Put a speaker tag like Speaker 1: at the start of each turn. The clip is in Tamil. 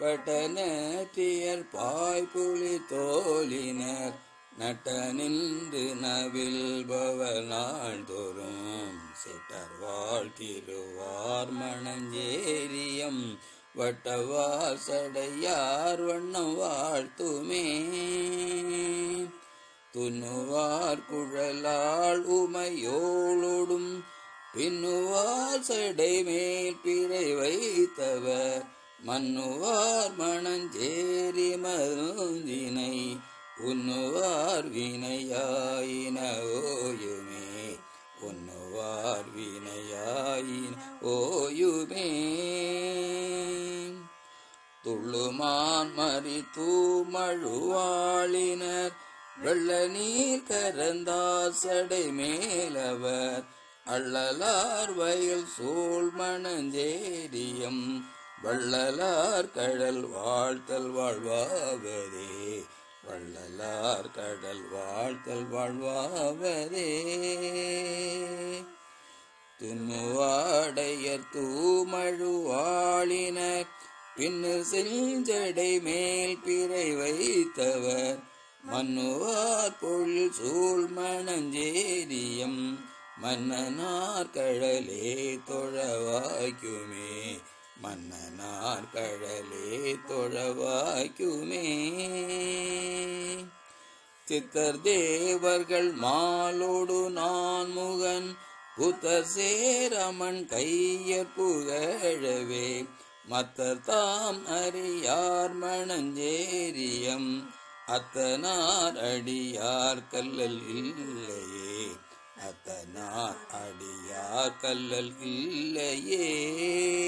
Speaker 1: பட்டனத்தியர் பாய்புலி தோழினர். நட்ட நின்று நவில்பவர் நாள்தோறும் சிட்டர் வாழ்த்திருவார் மணஞ்சேரியம். வட்டவார் சடையார் வண்ணம் வாழ்த்துமே. துண்ணுவார் குழலால் உமையோளோடும் பின்னுவார் சடை மேல் பிறை வைத்தவர். மன்னுவார் மணஞ்சேரி மருந்தினை உன்னுவார் வினையாயின ஓயுமே உன்னுவார் வினையாயின ஓயுமே. துள்ளுமான் மறி தூமழுவாளினர் வெள்ள நீர் கரந்தார் சடை மேலவர் அள்ளலார் வயல் சூழ் மணஞ்சேரியம் வள்ளலார் கடல் வாழ்த்தல் வாழ்வாவதே. வள்ளலார் கடல் வாழ்த்தல் வாழ்வாவதே. துன்னுவாடையர் தூமழுவாளினர் பின்னு செஞ்சடை மேல் பிறை வைத்தவர். மன்னுவார் பொழில் சூழ் மணஞ்சேரியம் மன்னனார் கடலே தொழவாய்க்குமே மன்னனார் கழலே தொழவாய்க்குமே. சித்தர் தேவர்கள் மாலோடு நான் முகன் புத்தர் சேரமன் கையற் புகழவே. மத்தர் தாம் அறியார் மணஞ்சேரியம் அத்தனார் அடியார் கல்லல் இல்லையே. அத்தனார் அடியார் கல்லல் இல்லையே.